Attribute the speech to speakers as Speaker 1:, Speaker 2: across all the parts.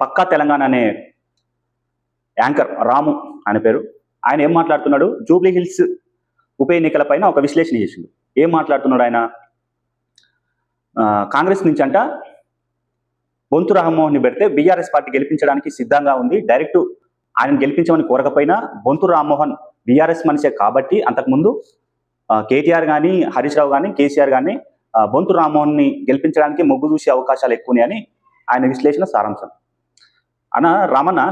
Speaker 1: పక్కా తెలంగాణ అనే యాంకర్ రాము ఆయన పేరు. ఆయన ఏం మాట్లాడుతున్నాడు? జూబ్లీ హిల్స్ ఉప ఎన్నికల పైన ఒక విశ్లేషణ చేసిండు. ఏం మాట్లాడుతున్నాడు ఆయన? కాంగ్రెస్ నుంచి అంట బొంతు రామ్మోహన్ని పెడితే బీఆర్ఎస్ పార్టీ గెలిపించడానికి సిద్ధంగా ఉంది. డైరెక్ట్ ఆయన గెలిపించమని కోరకపోయినా బొంతు రామ్మోహన్ బీఆర్ఎస్ మనిషే కాబట్టి అంతకుముందు కేటీఆర్ కానీ హరీష్ రావు కానీ కేసీఆర్ కానీ బొంతు బొంతు రామ్మోహన్ని గెలిపించడానికి మొగ్గు చూసే అవకాశాలు ఎక్కువని అని ఆయన విశ్లేషణ సారాంశం. అన్న రామన్న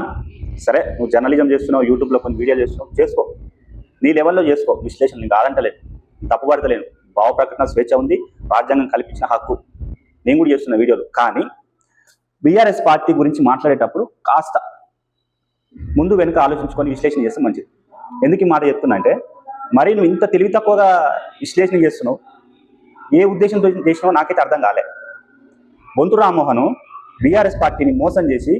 Speaker 1: సరే నువ్వు జర్నలిజం చేస్తున్నావు యూట్యూబ్లో కొన్ని వీడియోలు చేస్తున్నావు చేసుకో. నీ లెవెల్లో చేసుకో. విశ్లేషణ నేను కాదంటలేదు. తప్పుపడతలేను. భావ ప్రకటన స్వేచ్ఛ ఉంది. రాజ్యాంగం కల్పించిన హక్కు. నేను కూడా చేస్తున్న వీడియోలు. కానీ బీఆర్ఎస్ పార్టీ గురించి మాట్లాడేటప్పుడు కాస్త ముందు వెనుక ఆలోచించుకొని విశ్లేషణ చేస్తే మంచిది. ఎందుకు ఈ మాట చెప్తున్నా అంటే మరి నువ్వు ఇంత తెలివి తక్కువగా విశ్లేషణ చేస్తున్నావు ఏ ఉద్దేశంతో చేసినావో నాకైతే అర్థం కాలే. బొంతు రామ్మోహన్ బీఆర్ఎస్ పార్టీని మోసం చేసి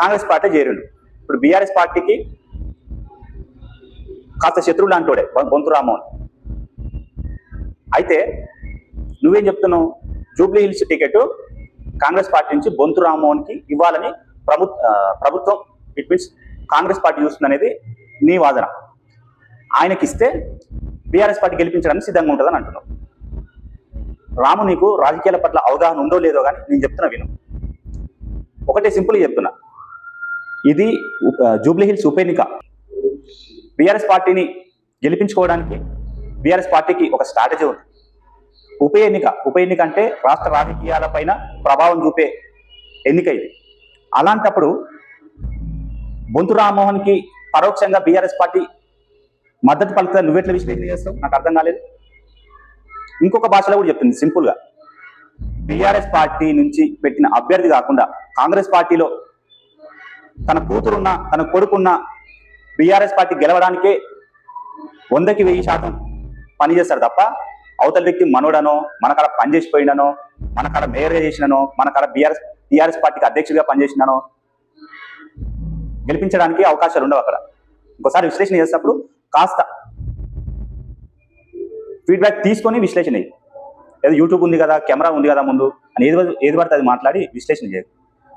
Speaker 1: కాంగ్రెస్ పార్టీ చేరిండు ఇప్పుడు బీఆర్ఎస్ పార్టీకి కాస్త శత్రువు లాంటోడే బొంతురామోహన్ బొంతు అయితే నువ్వేం చెప్తున్నావు? Jubilee Hills ticket Congress party నుంచి బొంతు రామ్మోహన్కి ఇవ్వాలని ప్రభు ప్రభుత్వం ఇట్ మీన్స్ కాంగ్రెస్ పార్టీ చూస్తుంది అనేది నీ వాదన. ఆయనకి ఇస్తే బీఆర్ఎస్ పార్టీ గెలిపించడానికి సిద్ధంగా ఉంటుందని అంటున్నావు. రాము నీకు రాజకీయాల పట్ల అవగాహన ఉందో లేదో కానీ నేను చెప్తున్నా విను. ఒకటే సింపుల్గా చెప్తున్నా. ఇది జూబ్లీహిల్స్ ఉప ఎన్నిక. బీఆర్ఎస్ పార్టీని గెలిపించుకోవడానికి బీఆర్ఎస్ పార్టీకి ఒక స్ట్రాటజీ ఉంది. ఉప ఎన్నిక ఉప ఎన్నిక అంటే రాష్ట్ర రాజకీయాలపైన ప్రభావం చూపే ఎన్నిక ఇది. అలాంటప్పుడు బొంతు రామ్మోహన్కి పరోక్షంగా బీఆర్ఎస్ పార్టీ మద్దతు పలుకుతా నువ్వెట్లా విశ్లేషణ చేస్తావు? నాకు అర్థం కాలేదు. ఇంకొక భాషలో కూడా చెప్తుంది సింపుల్గా. బీఆర్ఎస్ పార్టీ నుంచి పెట్టిన అభ్యర్థి కాకుండా కాంగ్రెస్ పార్టీలో తన కూతురున్న తన కొడుకున్న బీఆర్ఎస్ పార్టీ గెలవడానికే వందకి వెయ్యి శాతం పనిచేస్తారు తప్ప అవతల వ్యక్తి మనోడనో మన కాడ పనిచేసిపోయిననో మన కాడ మేయర్ చేసిననో మనకాడ బీఆర్ఎస్ టీఆర్ఎస్ పార్టీకి అధ్యక్షుడిగా పనిచేసినానో గెలిపించడానికి అవకాశాలు ఉండవు అక్కడ. ఇంకోసారి విశ్లేషణ చేసినప్పుడు కాస్త ఫీడ్బ్యాక్ తీసుకొని విశ్లేషణ ఏదో యూట్యూబ్ ఉంది కదా కెమెరా ఉంది కదా ముందు అని ఏది ఏది పడితే అది మాట్లాడి విశ్లేషణ చేయదు